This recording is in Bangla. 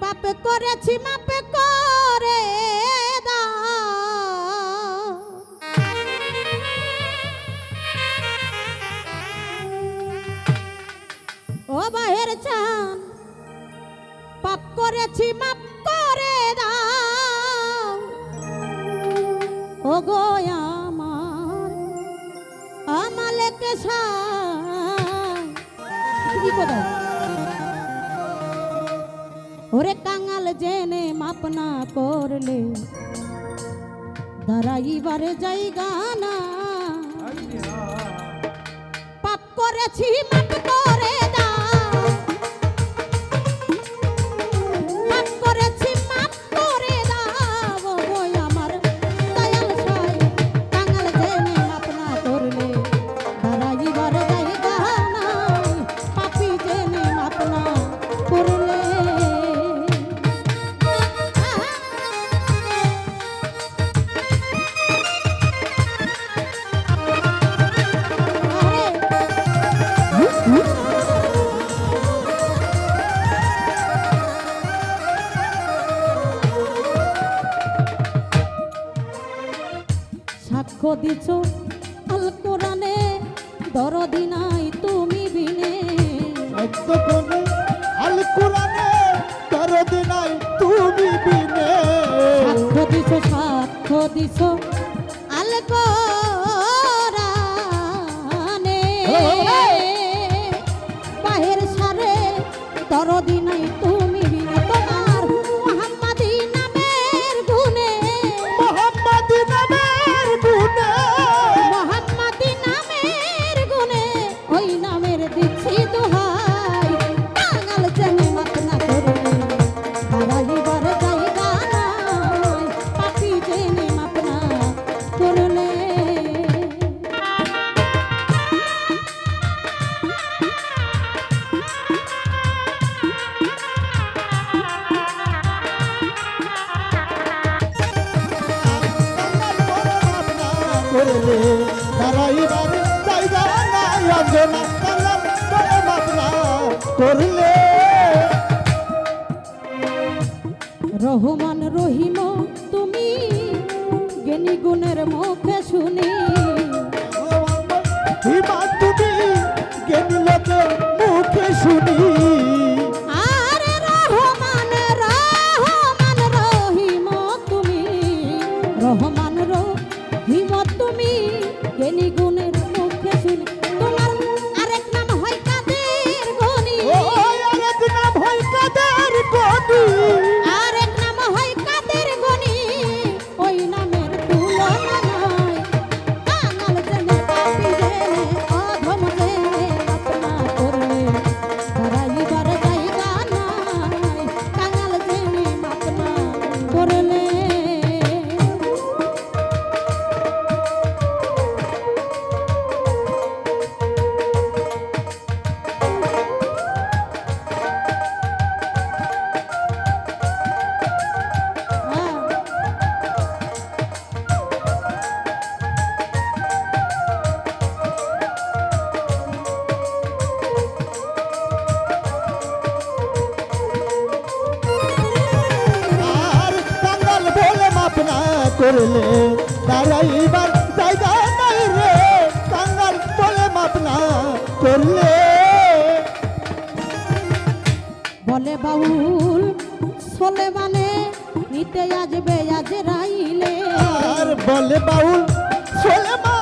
পাপে করেছি, মাপে করে ও বাহের চান, পাপ করেছি, মাপ করে দাও। ও গো আমার, আমালেকে সাই কি কোথায় ওরে কাঙাল জেনে মাপনা করলে দাঁড়াইবারে যাই গানা পাপ করেছি মাপ সাক্ষ্য দিছ? আল কোরআনে দরদি নাই তুমি বিনে। আল কোরআনে দরদ নাই তুমি বিনে। সাক্ষ্য দিছ সাক্ষ্য দিছ আল কোরআনে। বাহির সারে দরদি করলে দাঁড়াইবার জায়গা নাই অঞ্জনা কালাম করে করলে। রহমান রহিম তুমি জ্ঞানী গুণের মুখে শুনি। তুমি জ্ঞানী লোকের মুখে শুনি। করলে দাঁড়াইবার জায়গা নাই রে কাঙ্গাল বলে মাপনা করলে। বলে বাউল সোলে মানে নিতে আজবে আজ রাইলে। আর বলে বাউল চলে মানে